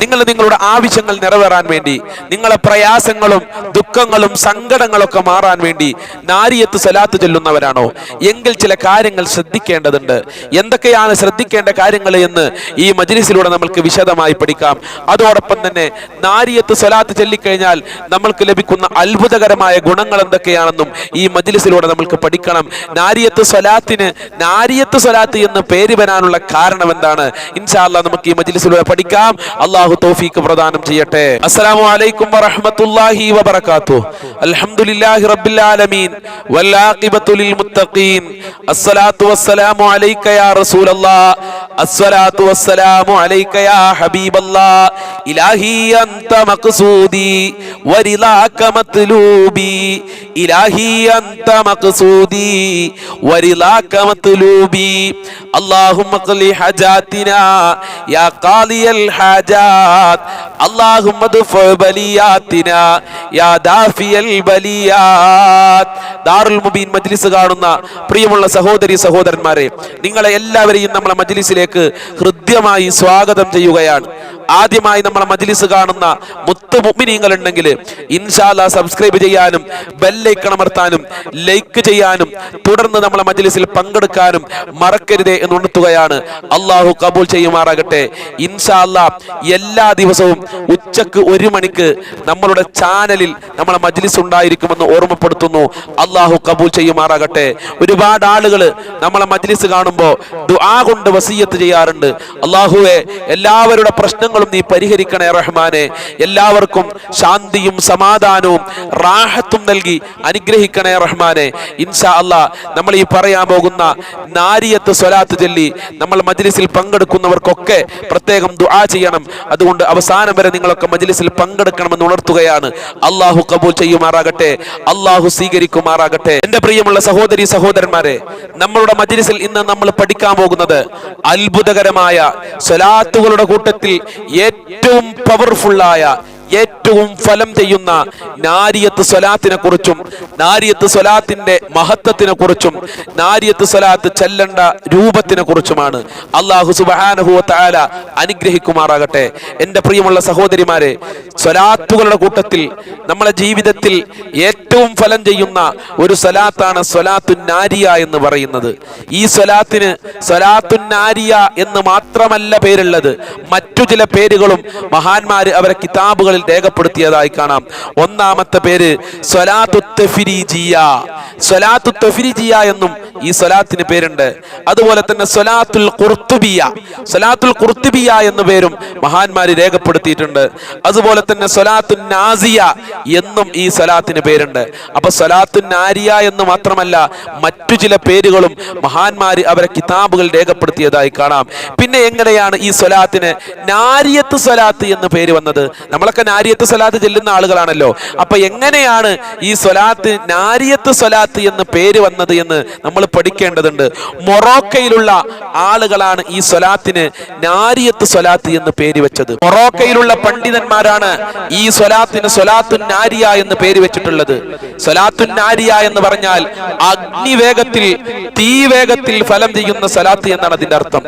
നിങ്ങൾ നിങ്ങളുടെ ആവശ്യങ്ങൾ നിറവേറാൻ വേണ്ടി നിങ്ങളെ പ്രയാസങ്ങളും ദുഃഖങ്ങളും സങ്കടങ്ങളൊക്കെ മാറാൻ വേണ്ടി നാരിയത്ത് സലാത്ത് ചൊല്ലുന്നവരാണോ? എങ്കിൽ ചില കാര്യങ്ങൾ ശ്രദ്ധിക്കേണ്ടതുണ്ട്. എന്തൊക്കെയാണ് ശ്രദ്ധിക്കേണ്ട കാര്യങ്ങൾ എന്ന് ഈ മജ്ലിസിലൂടെ നമ്മൾക്ക് വിശദമായി പഠിക്കാം. അതോടൊപ്പം തന്നെ നാരിയത്ത് സലാത്ത് ചൊല്ലിക്കഴിഞ്ഞാൽ നമ്മൾക്ക് ലഭിക്കുന്ന അത്ഭുതകരമായ ഗുണങ്ങൾ എന്തൊക്കെയാണെന്നും ഈ മജ്ലിസിലൂടെ നമ്മൾക്ക് പഠിക്കണം. നാരിയത്ത് സലാത്തിന് നാരിയത്ത് സലാത്ത് എന്ന് പേര് വരാനുള്ള കാരണം എന്താണ്? ഇൻഷാല്ല നമുക്ക് ഈ മജ്ലിസിലൂടെ പഠിക്കാം. അള്ളാഹു അള്ളാഹു തോഫീക്ക് പ്രദാനം ചെയ്യട്ടെ. അസ്സലാമു അലൈക്കും വറഹ്മത്തുള്ളാഹി വബറകാതുഹു. അൽഹംദുലില്ലാഹി റബ്ബിൽ ആലമീൻ. വൽ ആഖിബത്തു ലിൽ മുത്തഖീൻ. അസ്സലാത്തു വസ്സലാമു അലൈക യാ റസൂലല്ലാഹ് അസ്സലാത്തു വസ്സലാമു അലൈക യാ ഹബീബല്ലാഹ് ഇലാഹി അൻത മഖ്സൂദി വരിലാക മത്ലൂബി. ഇലാഹി അൻത മഖ്സൂദി വരിലാക മത്ലൂബി. അല്ലാഹുമ്മ ഖലി ഹജാതിനാ യാ ഖാലിയൽ ഹജാ. اللهم ادفع بلياتنا يا دافي البليات ദാറുൽ മുബീൻ മജ്ലിസ് കാണുന്ന പ്രിയമുള്ള സഹോദരി സഹോദരന്മാരെ നിങ്ങളെ എല്ലാവരെയും നമ്മളെ മജ്ലിസിലേക്ക് ഹൃദ്യമായി സ്വാഗതം ചെയ്യുകയാണ് ആദ്യമായി നമ്മളെ മജ്ലിസ് കാണുന്ന മുത്ത് മുഅ്മിനീങ്ങൾ ഉണ്ടെങ്കിൽ ഇൻഷാല്ല സബ്സ്ക്രൈബ് ചെയ്യാനും ബെല്ലൈക്കൺ അമർത്താനും ലൈക്ക് ചെയ്യാനും തുടർന്ന് നമ്മളെ മജ്ലിസിൽ പങ്കെടുക്കാനും മറക്കരുതേ എന്ന് ഉണർത്തുകയാണ് അള്ളാഹു കബൂൽ ചെയ്യുമാറാകട്ടെ ഇൻഷാല്ല എല്ലാ ദിവസവും ഉച്ചയ്ക്ക് ഒരു മണിക്ക് നമ്മളുടെ ചാനലിൽ നമ്മളെ മജ്ലിസ് ഉണ്ടായിരിക്കുമെന്ന് ഓർമ്മപ്പെടുത്തുന്നു. അള്ളാഹു കബൂൽ ചെയ്യുമാറാകട്ടെ. ഒരുപാട് ആളുകൾ നമ്മളെ മജ്ലിസ് കാണുമ്പോൾ ദുആ കൊണ്ട് വസീയത്ത് ചെയ്യാറുണ്ട്. അള്ളാഹുവെ എല്ലാവരുടെ പ്രശ്നങ്ങളും നീ പരിഹരിക്കണേ റഹ്മാനെ. എല്ലാവർക്കും ശാന്തിയും സമാധാനവും റാഹത്തും നൽകി അനുഗ്രഹിക്കണേ റഹ്മാനെ. ഇൻഷാ അല്ലാ നമ്മൾ ഈ പറയാൻ പോകുന്ന നാരിയത്ത് സ്വലാത്ത് ചൊല്ലി നമ്മൾ മജ്ലിസിൽ പങ്കെടുക്കുന്നവർക്കൊക്കെ പ്രത്യേകം ദുആ ചെയ്യണം. അതുകൊണ്ട് അവസാനം വരെ നിങ്ങളൊക്കെ മജ്ലിസിൽ പങ്കെടുക്കണമെന്ന് ഉണർത്തുകയാണ്. അള്ളാഹു കബൂൽ ചെയ്യുമാറാകട്ടെ അള്ളാഹു സ്വീകരിക്കുമാറാകട്ടെ. എന്റെ പ്രിയമുള്ള സഹോദരി സഹോദരന്മാരെ നമ്മളുടെ മജ്ലിസിൽ ഇന്ന് നമ്മൾ പഠിക്കാൻ പോകുന്നത് അത്ഭുതകരമായ സ്വലാത്തുകളുടെ കൂട്ടത്തിൽ ഏറ്റവും പവർഫുള്ളായ ഏറ്റവും ഫലം ചെയ്യുന്ന നാരിയത്ത് സ്വലാത്തിനെ കുറിച്ചും നാരിയത്ത് സ്വലാത്തിന്റെ മഹത്വത്തിനെ കുറിച്ചും നാരിയത്ത് സ്വലാത്ത് ചെല്ലേണ്ട രൂപത്തിനെ കുറിച്ചുമാണ് അള്ളാഹു സുബാനഹുവ താല അനുഗ്രഹിക്കുമാറാകട്ടെ. എന്റെ പ്രിയമുള്ള സഹോദരിമാരെ സ്വലാത്തുകളുടെ കൂട്ടത്തിൽ നമ്മളെ ജീവിതത്തിൽ ഏറ്റവും ഫലം ചെയ്യുന്ന ഒരു സ്വലാത്താണ് സ്വലാത്തു നാരിയ എന്ന് പറയുന്നത്. ഈ സ്വലാത്തിന് സ്വലാത്തു നാരിയ എന്ന് മാത്രമല്ല പേരുള്ളത്. മറ്റു ചില പേരുകളും മഹാന്മാര് അവരെ കിതാബുകളിൽ രേഖപ്പെടുത്തിയതായി കാണാം. ഒന്നാമത്തെ പേര് എന്നും ഈ സ്വലാത്തിന് പേരുണ്ട്. അതുപോലെ തന്നെ സ്വലാത്തുൽ ഖുർത്തുബിയ സ്വലാത്തുൽ ഖുർത്തുബിയ എന്ന പേരും മഹാന്മാര് രേഖപ്പെടുത്തിയിട്ടുണ്ട്. അതുപോലെ തന്നെ സ്വലാത്തു നാസിയ എന്നും ഈ സ്വലാത്തിന് പേരുണ്ട്. അപ്പൊ സ്വലാത്തു നാരിയ എന്ന് മാത്രമല്ല മറ്റു ചില പേരുകളും മഹാന്മാര് അവരെ കിതാബുകൾ രേഖപ്പെടുത്തിയതായി കാണാം. പിന്നെ എങ്ങനെയാണ് ഈ സ്വലാത്തിന് നാരിയത്ത് സ്വലാത്ത് എന്ന് പേര് വന്നത്? നമ്മളൊക്കെ നാരിയത്ത് സ്വലാത്ത് ചെല്ലുന്ന ആളുകളാണല്ലോ. അപ്പൊ എങ്ങനെയാണ് ഈ സ്വലാത്ത് നാരിയത്ത് സ്വലാത്ത് എന്ന് പേര് വന്നത് എന്ന് നമ്മൾ പഠിക്കേണ്ടതുണ്ട്. മൊറോക്കയിലുള്ള ആളുകളാണ് ഈ സ്വലാത്തിന് നാരിയത്ത് സ്വലാത്ത് എന്ന് പേര് വെച്ചത്. മൊറോക്കയിലുള്ള പണ്ഡിതന്മാരാണ് ഈ സ്വലാത്തിന് സ്വലാത്തു നാരിയ എന്ന് പേര് വെച്ചിട്ടുള്ളത്. സ്വലാത്തു നാരിയ എന്ന് പറഞ്ഞാൽ അഗ്നിവേഗത്തിൽ തീ വേഗത്തിൽ ഫലം ചെയ്യുന്ന സ്വലാത്ത് എന്നാണ് അതിന്റെ അർത്ഥം.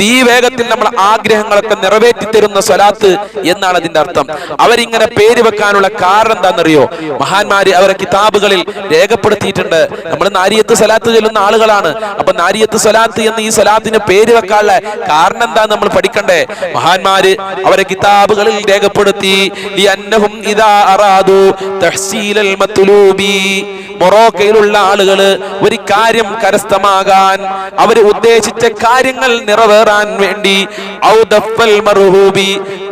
തീ വേഗത്തിൽ നമ്മൾ ആഗ്രഹങ്ങളൊക്കെ നിറവേറ്റി തരുന്ന സ്വലാത്ത് എന്നാണ് അതിന്റെ അർത്ഥം. അവരിങ്ങനെ പേര് വെക്കാനുള്ള കാരണം എന്താണെന്നറിയോ? മഹാന്മാര് അവരെ കിതാബുകളിൽ രേഖപ്പെടുത്തിയിട്ടുണ്ട്. നമ്മൾ നാരിയത്ത് സലാത്ത് ചെല്ലുന്ന ആളുകളാണ്. അപ്പൊ നാരിയത്ത് സലാത്ത് എന്ന് ഈ സലാത്തിന് പേര് വെക്കാനുള്ള കാരണം എന്താ നമ്മൾ പഠിക്കണ്ടേ? മഹാന്മാര് അവരെ കിതാബുകളിൽ രേഖപ്പെടുത്തി മൊറോക്കയിലുള്ള ആളുകൾ ഒരു കാര്യം കരസ്ഥമാകാൻ അവർ ഉദ്ദേശിച്ച കാര്യങ്ങൾ നിറവേറാൻ വേണ്ടി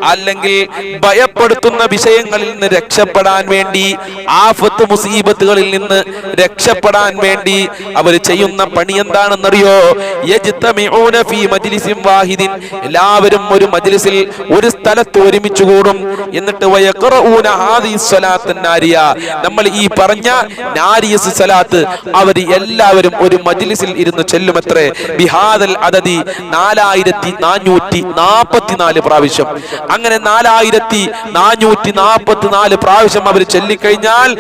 അല്ലെങ്കിൽ ഭയപ്പെടുത്തുന്ന വിഷയങ്ങളിൽ നിന്ന് രക്ഷപ്പെടാൻ വേണ്ടി ആഫത്ത് മുസീബത്തുകളിൽ നിന്ന് രക്ഷപ്പെടാൻ വേണ്ടി അവർ ചെയ്യുന്ന പണി എന്താണെന്നറിയോ? വാഹിദിൻ. എല്ലാവരും ഒരു മജ്ലിസിൽ ഒരു സ്ഥലത്ത് ഒരുമിച്ച് കൂടും. എന്നിട്ട് നമ്മൾ ഈ പറഞ്ഞ നാരിയസ് സലാത്ത് അവർ എല്ലാവരും ഒരു മജ്ലിസിൽ ഇരുന്ന് ചെല്ലുമത്രേ. ബിഹാദൽ അതതി നാലായിരത്തി നാനൂറ്റി നാൽപ്പത്തിനാല് പ്രാവശ്യം. അങ്ങനെ നാലായിരത്തി നാനൂറ്റി നാൽപ്പത്തി നാല് പ്രാവശ്യം അവർ ചൊല്ലിക്കഴിഞ്ഞാൽ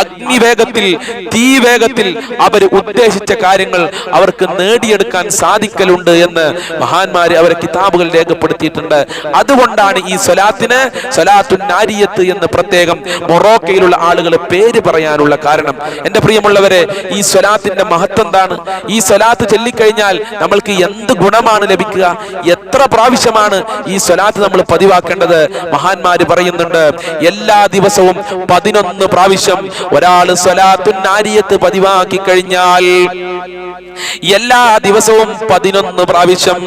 അഗ്നിവേഗത്തിൽ തീ വേഗത്തിൽ അവർ ഉദ്ദേശിച്ച കാര്യങ്ങൾ അവർക്ക് നേടിയെടുക്കാൻ സാധിക്കലുണ്ട് എന്ന് മഹാന്മാര് അവരെ കിതാബുകൾ രേഖപ്പെടുത്തിയിട്ടുണ്ട്. അതുകൊണ്ടാണ് ഈ സ്വലാത്തിന് സ്വലാത്തു നാരിയത്ത് എന്ന് പ്രത്യേകം മൊറോക്കയിലുള്ള ആളുകൾ പേര് പറയാനുള്ള കാരണം. എന്റെ പ്രിയമുള്ളവരെ ഈ സ്വലാത്തിന്റെ മഹത്വം എന്താണ്? ഈ സ്വലാത്ത് ചൊല്ലിക്കഴിഞ്ഞാൽ നമ്മൾക്ക് എന്ത് ഗുണമാണ് ലഭിക്കുക? എത്ര പ്രാവശ്യമാണ് ഈ സ്വലാത്ത് നമ്മൾ പതിവാക്കേണ്ടത്? മഹാന്മാര് പറയുന്നുണ്ട് എല്ലാ ദിവസവും പതിനൊന്ന് പ്രാവശ്യം ഒരാൾ സ്വലാത്തു നാരിയത്ത് പതിവാക്കി കഴിഞ്ഞാൽ എല്ലാ ദിവസവും പതിനൊന്ന് പ്രാവശ്യം.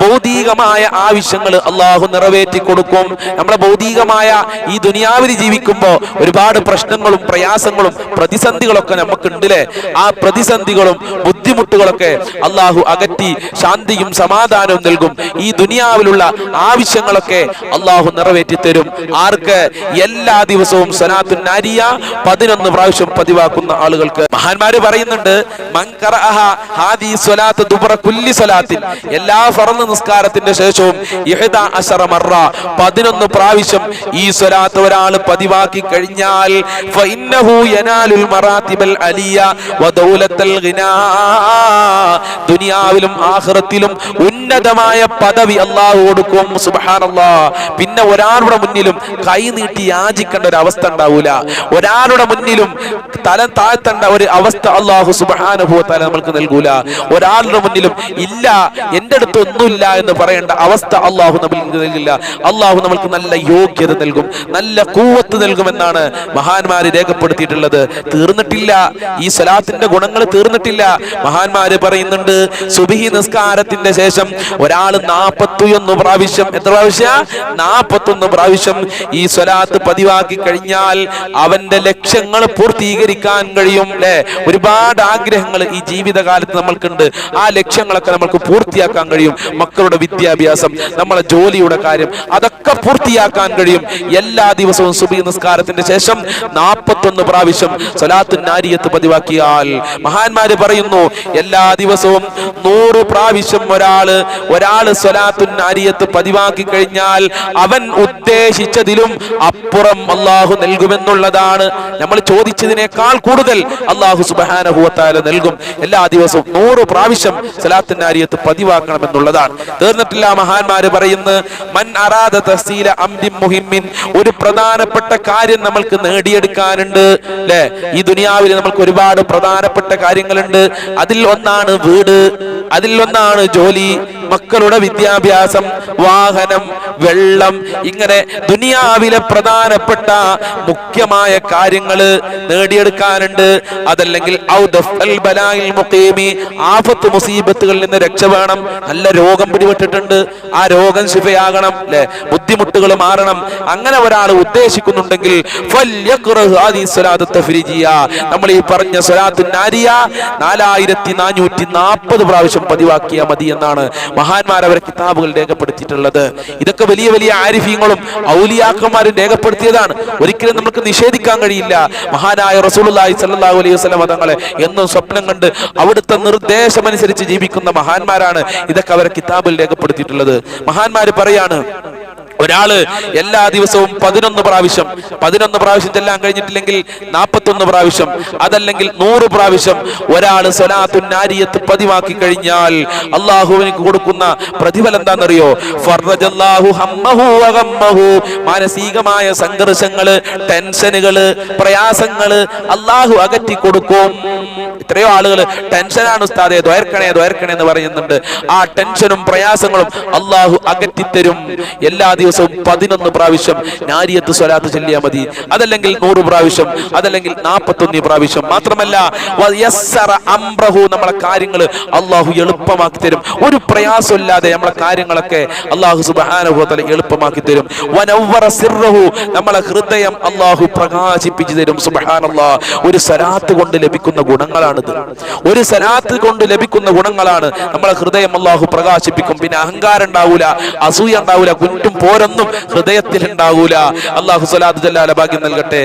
ഭൗതികമായ ആവശ്യങ്ങൾ അള്ളാഹു നിറവേറ്റി കൊടുക്കും. നമ്മളെ ഭൗതികമായ ഈ ദുനിയാവിൽ ജീവിക്കുമ്പോൾ ഒരുപാട് പ്രശ്നങ്ങളും പ്രയാസങ്ങളും പ്രതിസന്ധികളൊക്കെ നമുക്കുണ്ടല്ലേ? ആ പ്രതിസന്ധികളും ബുദ്ധിമുട്ടുകളൊക്കെ അള്ളാഹു അകറ്റി ശാന്തിയും സമാധാനവും നൽകും. ഈ ദുനിയാവിലുള്ള ആവശ്യങ്ങളൊക്കെ അള്ളാഹു നിറവേറ്റി തരും. ആർക്ക്? എല്ലാ ദിവസവും സനാത്തു നാരിയ പതിനൊന്ന് പ്രാവശ്യം പതിവാക്കുന്ന ആളുകൾക്ക്. മഹാന്മാര് പറയുന്നുണ്ട് എല്ലാ ഫറന്ന് നിസ്കാരത്തിന്റെ ശേഷവും പതിനൊന്ന് പ്രാവശ്യം ഈ സ്വലാത്ത് ഒരാൾ പതിവാക്കി കഴിഞ്ഞാൽ യനാലുൽ മറാത്തിബൽ അലിയ വദൗലത്തൽ ഗിനാ. ദുനിയാവിലും ആഖിറത്തിലും ഉന്നതമായ പദവി അള്ളാഹു കൊടുക്കും. സുബ്ഹാനല്ലാഹ് പിന്നെ ഒരാളുടെ മുന്നിലും കൈ നീട്ടി യാചിക്കേണ്ട ഒരു അവസ്ഥ ഉണ്ടാവൂല. ഒരാളുടെ മുന്നിലും തല താഴ്ത്തേണ്ട ഒരു അവസ്ഥ അള്ളാഹു സുബ്ഹാനഹു വ തആല നമ്മൾക്ക് നൽകൂല. ഒരാളുടെ മുന്നിലും ഇല്ല എന്റെ അടുത്ത് ഒന്നുമില്ല എന്ന് പറയേണ്ട അവസ്ഥ അള്ളാഹു നമ്മൾക്ക് നൽകില്ല. അള്ളാഹു നമ്മൾക്ക് നല്ല യോഗ്യത നൽകും നല്ല കൂവത്ത് നൽകുമെന്നാണ് മഹാന്മാര് രേഖപ്പെടുത്തിയിട്ടുള്ളത്. തീർന്നിട്ടില്ല. ഈ സ്വലാത്തിന്റെ ഗുണങ്ങൾ തീർന്നിട്ടില്ല. മഹാന്മാര് പറയുന്നുണ്ട് സുബിഹി നിസ്കാരത്തിന്റെ ശേഷം ഒരാൾ നാപ്പത്തിയൊന്ന് പ്രാവശ്യം എത്ര പ്രാവശ്യ? നാപ്പത്തൊന്ന് പ്രാവശ്യം ഈ സ്വലാത്ത് പതിവാക്കി കഴിഞ്ഞാൽ അവന്റെ ലക്ഷ്യങ്ങൾ പൂർത്തീകരിക്കാൻ കഴിയും അല്ലെ ഒരുപാട് ആഗ്രഹങ്ങൾ ഈ ജീവിതകാലത്ത് നമ്മൾക്കുണ്ട്. ആ ലക്ഷ്യങ്ങളൊക്കെ നമ്മൾക്ക് പൂർത്തിയാക്കാൻ കഴിയും. മക്കളുടെ വിദ്യാഭ്യാസം നമ്മളെ ജോലിയുടെ കാര്യം അതൊക്കെ പൂർത്തിയാക്കാൻ കഴിയും. എല്ലാ ദിവസവും സുബി നിസ്കാരത്തിന്റെ ശേഷം നാപ്പത്തൊന്ന് പ്രാവശ്യം സ്വലാത്തു നാരിയത്ത് പതിവാക്കിയാൽ മഹാന്മാര് പറയുന്നു എല്ലാ ദിവസവും നൂറ് പ്രാവശ്യം ഒരാൾ ഒരാൾ സ്വലാത്തു നാരിയത്ത് പതിവാക്കി കഴിഞ്ഞാൽ അവൻ ഉദ്ദേശിച്ചതിലും അപ്പുറം അള്ളാഹു നൽകുമെന്നുള്ളതാണ്. നമ്മൾ ചോദിച്ചതിനേക്കാൾ കൂടുതൽ അള്ളാഹു സുബാനഹുവത്താല നൽകും. എല്ലാ ദിവസവും നൂറ് പ്രാവശ്യം നാരിയത്ത് പതിവാക്കണമെന്നുള്ളതാണ്. തീർന്നിട്ടില്ല മഹാന്മാര് പറയുന്നു മൻ അറാദ തഹ്സീല അംദി മുഹിമ്മിൻ ഒരു പ്രധാനപ്പെട്ട കാര്യം നമ്മൾക്ക് നേടിയെടുക്കാനുണ്ട്. അല്ലെ ഈ ദുനിയാവിൽ നമ്മൾക്ക് ഒരുപാട് പ്രധാനപ്പെട്ട കാര്യങ്ങളുണ്ട്. അതിൽ ഒന്നാണ് വീട്. അതിൽ ഒന്നാണ് ജോലി. മക്കളുടെ വിദ്യാഭ്യാസം വാഹനം വെള്ളം ഇങ്ങനെ ദുനിയാവിലെ പ്രധാനപ്പെട്ട മുഖ്യമായ കാര്യങ്ങൾ നേടിയെടുക്കാനുണ്ട്. അതല്ലെങ്കിൽ ആഫത്ത് മുസീബത്തുകളിൽ നിന്ന് രക്ഷ വേണം. നല്ല രോഗം പിടിപെട്ടിട്ടുണ്ട്. ആ രോഗം ശിഫയാകണം അല്ലെ ബുദ്ധിമുട്ടുകൾ മാറണം. അങ്ങനെ ഒരാൾ ഉദ്ദേശിക്കുന്നുണ്ടെങ്കിൽ നമ്മൾ ഈ പറഞ്ഞ സ്വലാത്തു നാരിയ നാലായിരത്തി നാനൂറ്റി നാൽപ്പത് പ്രാവശ്യം പതിവാക്കിയാൽ മതി എന്നാണ് മഹാന്മാർ അവരെ കിതാബുകൾ രേഖപ്പെടുത്തിയിട്ടുള്ളത്. ഇതൊക്കെ വലിയ വലിയ ആരിഫീങ്ങളും ഔലിയാക്കന്മാരും രേഖപ്പെടുത്തിയതാണ്. ഒരിക്കലും നമുക്ക് നിഷേധിക്കാൻ കഴിയില്ല. മഹാനായ റസൂലുള്ളാഹി സ്വല്ലല്ലാഹു അലൈഹി വസല്ലം തങ്ങളെ എന്നും സ്വപ്നം കണ്ട് അവിടുത്തെ നിർദ്ദേശമനുസരിച്ച് ജീവിക്കുന്ന മഹാന്മാരാണ് ഇതൊക്കെ അവരെ കിതാബിൽ രേഖപ്പെടുത്തിയിട്ടുള്ളത്. മഹാന്മാര് പറയാണ് ഒരാൾ എല്ലാ ദിവസവും പതിനൊന്ന് പ്രാവശ്യം പതിനൊന്ന് പ്രാവശ്യം ചെല്ലാൻ കഴിഞ്ഞിട്ടില്ലെങ്കിൽ നാൽപ്പത്തൊന്ന് പ്രാവശ്യം അതല്ലെങ്കിൽ നൂറ് പ്രാവശ്യം ഒരാൾ സൊലാത്തു നാരിയത്ത് പതിവാക്കി കഴിഞ്ഞാൽ അള്ളാഹുവിന് കൊടുക്കുന്ന പ്രതിഫലം എന്താണെന്നറിയോ. മാനസികമായ സംഘർഷങ്ങൾ ടെൻഷനുകൾ പ്രയാസങ്ങൾ അള്ളാഹു അകറ്റി കൊടുക്കും. എത്രയോ ആളുകൾ ടെൻഷനാണ് ഉസ്താദെ ദ്വയർക്കണേ ദ്വയർക്കണേ എന്ന് പറയുന്നുണ്ട്. ആ ടെൻഷനും പ്രയാസങ്ങളും അള്ളാഹു അകറ്റിത്തരും. എല്ലാ ദിവസവും പതിനൊന്ന് പ്രാവശ്യം നാരിയത്ത് സ്വലാത്ത് ചൊല്ലിയാൽ മതി. അതല്ലെങ്കിൽ നൂറ് പ്രാവശ്യം അതല്ലെങ്കിൽ നാൽപ്പത്തൊന്ന് പ്രാവശ്യം മാത്രമല്ല അംബ്രഹു നമ്മളെ കാര്യങ്ങൾ അള്ളാഹു എളുപ്പമാക്കി തരും. ഒരു പ്രയാസമില്ലാതെ നമ്മളെ കാര്യങ്ങളൊക്കെ അള്ളാഹു സുബാനുഭവത്തല എളുപ്പമാക്കി തരും. വനവറ സിർറഹു നമ്മളെ ഹൃദയം അള്ളാഹു പ്രകാശിപ്പിച്ചു തരും. സുബഹാനല്ലാ. ഒരു സലാത്ത് കൊണ്ട് ലഭിക്കുന്ന ഗുണങ്ങളാണിത്. ഒരു സലാത്ത് കൊണ്ട് ലഭിക്കുന്ന ഗുണങ്ങളാണ് നമ്മളെ ഹൃദയം അള്ളാഹു പ്രകാശിപ്പിക്കും. പിന്നെ അഹങ്കാരം ഉണ്ടാവൂല അസൂയ ഉണ്ടാവൂല കുറ്റും ഓരോന്നും ഹൃദയത്തിൽ ഉണ്ടാവൂല. അള്ളാഹു സ്വലാത്തു ജല്ലാല ഭാഗ്യം നൽകട്ടെ.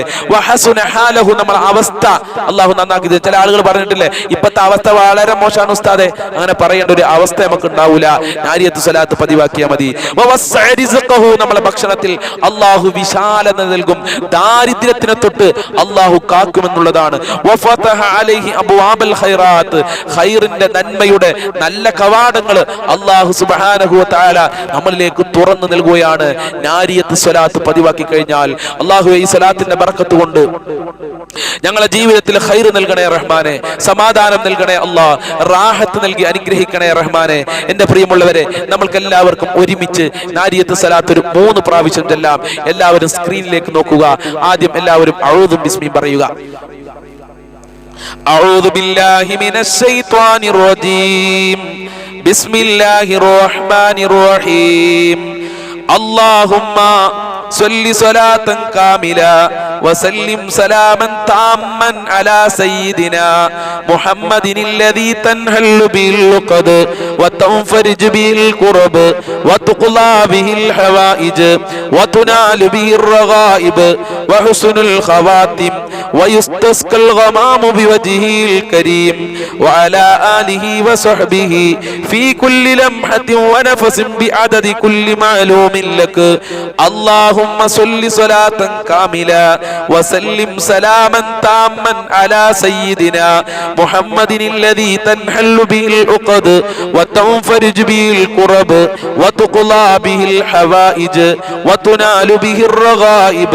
ഹാലഹു നമ്മളെ അവസ്ഥ. അള്ളാഹു നന്നാക്കി ചില ആളുകൾ പറഞ്ഞിട്ടില്ലേ ഇപ്പത്തെ അവസ്ഥ വളരെ മോശമാണ് ഉസ്താദെ. അങ്ങനെ പറയേണ്ട ഒരു അവസ്ഥ നമുക്ക് ഉണ്ടാവൂല. നാരിയത്ത് സ്വലാത്ത് പതിവാക്കിയാൽ മതി. നമ്മളെ ഭക്ഷണത്തിൽ അള്ളാഹു വിശാലത നൽകും. ദാരിദ്ര്യത്തിനെ തൊട്ട് അള്ളാഹു കാക്കുമെന്നുള്ളതാണ്. ഖൈറിന്റെ നന്മയുടെ നല്ല കവാടങ്ങൾ അള്ളാഹു സുബാനഹു താല നമ്മളിലേക്ക് തുറന്നു നൽകുകയാണ്. നാരിയത്ത് സ്വലാത്ത് പതിവാക്കി കഴിഞ്ഞാൽ അള്ളാഹു ഈ സ്വലാത്തിന്റെ ബർക്കത്ത് കൊണ്ട് ഞങ്ങളെ ജീവിതത്തിൽ ഖൈർ നൽകണേ റഹ്മാനെ സമാധാനം നൽകണേ അല്ലാ റാഹത്ത് നൽകി അനുഗ്രഹിക്കണേ റഹ്മാനെ എന്റെ പ്രിയമുള്ളവരെ നമ്മൾക്ക് എല്ലാവർക്കും ഒരുമിച്ച് നാരിയത്ത് സലാത്ത് ഒരു മൂന്ന് പ്രാവശ്യം ചെല്ലാം എല്ലാവരും സ്ക്രീനിലേക്ക് നോക്കുക ആദ്യം എല്ലാവരും അഴുതും ബിസ്മിയും പറയുക أعوذ بالله من الشيطان الرجيم بسم الله الرحمن الرحيم اللهم صل صلاة كاملة وسلم سلاما تاما على سيدنا محمد الذي تنهل به اللقد وتنفرج به الكرب وتقضى به الحوائج وتنال به الرغائب وحسن الخواتم ويستسقى الغمام بوجهه الكريم وعلى آله وصحبه في كل لمحة ونفس بعدد كل معلوم لك اللهم صل صلاة كاملة وسلم سلاما تاما على سيدنا محمد الذي تنحل به العقد وتنفرج به الكرب وتقضى به الحوائج وتنال به الرغائب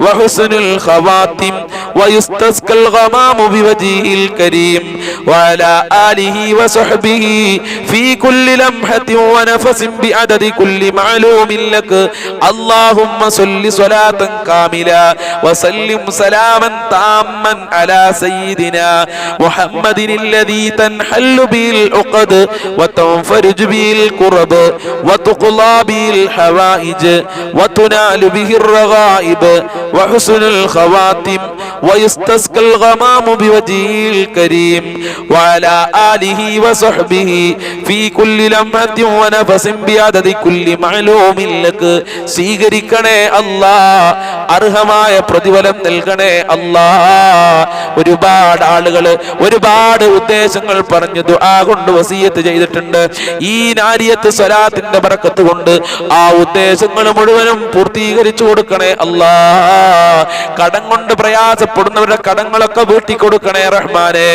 وحسن الخواتم ويستسقى الغمام بوجهه الكريم وعلى آله وصحبه في كل لمحة ونفس بعدد كل معلوم لك اللهم صل صلاة كاملة وسلم سلاما تاما على سيدنا محمد الذي تنحل به العقد وتنفرج به الكرب وتقضى به الحوائج وتنال به الرغائب وحسن الخواتم ويستسقى الغمام بوجهه الكريم وعلى آله وصحبه في كل لمحة ونفس بعدد كل معلوم لك സ്വീകരിക്കണേ അല്ലാ അർഹമായ പ്രതിഫലം നൽകണേ അല്ലാ ഒരുപാട് ആളുകൾ ഒരുപാട് ഉദ്ദേശങ്ങൾ പറഞ്ഞു ദുആ കൊണ്ട് വസീയത്ത് ചെയ്തിട്ടുണ്ട് ഈ നാരിയത്ത് സ്വലാത്തിന്റെ ബറക്കത്ത് കൊണ്ട് ആ ഉദ്ദേശങ്ങൾ മുഴുവനും പൂർത്തീകരിച്ചു കൊടുക്കണേ അല്ലാ കടം കൊണ്ട് പ്രയാസപ്പെടുന്നവരുടെ കടങ്ങളൊക്കെ വീട്ടി കൊടുക്കണേ റഹ്മാനെ.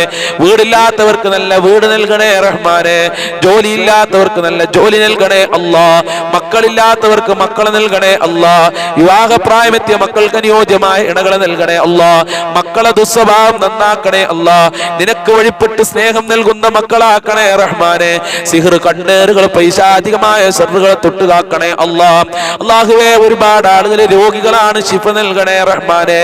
വീടില്ലാത്തവർക്ക് നല്ല വീട് നൽകണേ റഹ്മാനെ. ജോലിയില്ലാത്തവർക്ക് നല്ല ജോലി നൽകണേ അല്ലാ മക്കളില്ലാത്തവർക്ക് മക്കളെ നൽകണേ അല്ലാ വിവാഹപ്രായമെത്തിയ മക്കൾക്ക് അനുയോജ്യമായ ഇണകളെ നൽകണേ അല്ലാ മക്കളെ ദുസ്വഭാവം നന്നാക്കണേ അല്ലാ നിനക്ക് വഴിപ്പെട്ട് സ്നേഹം നൽകുന്ന മക്കളാക്കണേ റഹ്മാനെ. സിഹർ കണ്ണേറുകൾ പൈശാധികമായ സെറുകളെ തൊട്ടുകാക്കണേ അല്ലാ അള്ളാഹുവെ ഒരുപാട് ആളുകൾ രോഗികളാണ് ശിഫ നൽകണേ റഹ്മാനെ.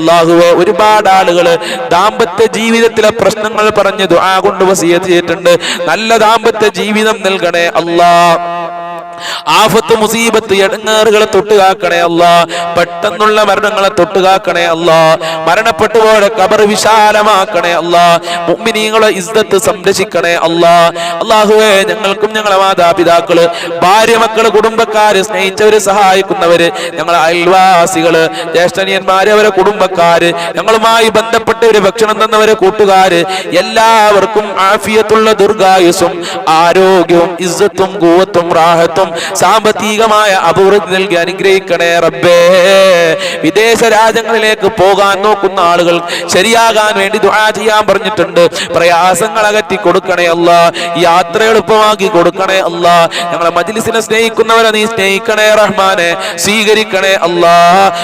അള്ളാഹുവെ ഒരുപാട് ആളുകൾ ദാമ്പത്യ ജീവിതത്തിലെ പ്രശ്നങ്ങൾ പറഞ്ഞ് ദുആ കൊണ്ട് വസിയത്ത് ചെയ്തിട്ടുണ്ട്. നല്ല ദാമ്പത്യ ജീവിതം നൽകണേ അല്ലാ ആഫത്ത് മുസീബത്ത് എടങ്ങാറുകളെ തൊട്ടുകാക്കണേ അല്ല. പെട്ടെന്നുള്ള മരണങ്ങളെ തൊട്ടുകാക്കണേ അല്ല. മരണപ്പെട്ടു പോലെ കബർ വിശാലമാക്കണേ അല്ല. മുഅ്മിനീങ്ങളെ ഇസ്തത്ത് സംരക്ഷിക്കണേ അല്ല. അള്ളാഹുവേ ഞങ്ങൾക്കും ഞങ്ങളെ മാതാപിതാക്കൾ ഭാര്യ മക്കൾ കുടുംബക്കാര് സ്നേഹിച്ചവര് സഹായിക്കുന്നവര് ഞങ്ങളെ അയൽവാസികൾ ജ്യേഷ്ഠനിയന്മാര് അവരെ കുടുംബക്കാര് ഞങ്ങളുമായി ബന്ധപ്പെട്ടവര് ഭക്ഷണം തന്നവരെ കൂട്ടുകാര് എല്ലാവർക്കും ആഫിയത്തുള്ള ദീർഘായുസും ആരോഗ്യവും ഇസ്സത്തും കൂവത്തും റാഹത്തും സാമ്പത്തികമായ അഭിവൃദ്ധി നൽകി അനുഗ്രഹിക്കണേ റബ്ബേ. വിദേശ രാജ്യങ്ങളിലേക്ക് പോകാൻ നോക്കുന്ന ആളുകൾ ശരിയാകാൻ വേണ്ടി ദുആ ചെയ്യാൻ പറഞ്ഞിട്ടുണ്ട്. പ്രയാസങ്ങൾ അകറ്റി കൊടുക്കണേ അല്ല. യാത്ര എളുപ്പമാക്കി കൊടുക്കണേ അല്ല. ഞങ്ങളെ മജ്ലിസിനെ സ്നേഹിക്കുന്നവരെ നീ സ്നേഹിക്കണേ റഹ്മാനെ. സ്വീകരിക്കണേ അല്ല.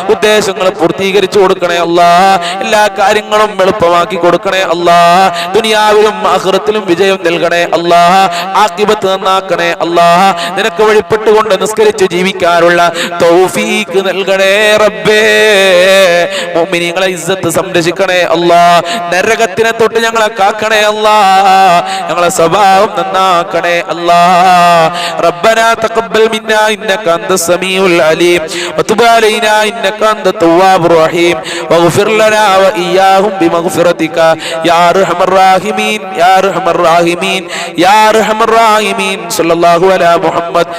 ഉദ്ദേശങ്ങൾ പൂർത്തീകരിച്ചു കൊടുക്കണേ അല്ല. എല്ലാ കാര്യങ്ങളും എളുപ്പമാക്കി കൊടുക്കണേ അല്ല. ദുനിയാവിലും അഹൃത്തിലും വിജയം നൽകണേ അല്ലാഹ് ആക്കിബത്ത് നന്നാക്കണേ അല്ലാഹ് നിനക്ക് വഴിപ്പെട്ടുകൊണ്ട് നിസ്കരിച്ച് ജീവിക്കാനുള്ള തൗഫീക്ക് നൽകണേ റബ്ബേ. മുഅ്മിനീങ്ങളെ ഇസ്സത്ത് സംരക്ഷിക്കണേ അല്ലാ. നരകത്തിനെ തൊട്ട് ഞങ്ങളെ കാക്കണേ അല്ലാ. ഞങ്ങളെ സ്വഭാവം നന്നാക്കണേ അല്ലാ. റബ്ബനാ തഖബ്ബൽ മിന്നാ ഇന്നക അന്ത സമീഉൽ അലീം. വതുബ് അലൈനാ ഇന്നക അന്ത തവ്വാബുർ റഹീം. വഗ്ഫിർ ലനാ വഇയ്യാഹും ബിമഗ്ഫിറതിക യാ അർഹമർ റഹീമീൻ യാ അർഹമർ റഹീമീൻ യാ അർഹമർ റഹീമീൻ. സല്ലല്ലാഹു അലാ മുഹമ്മദ്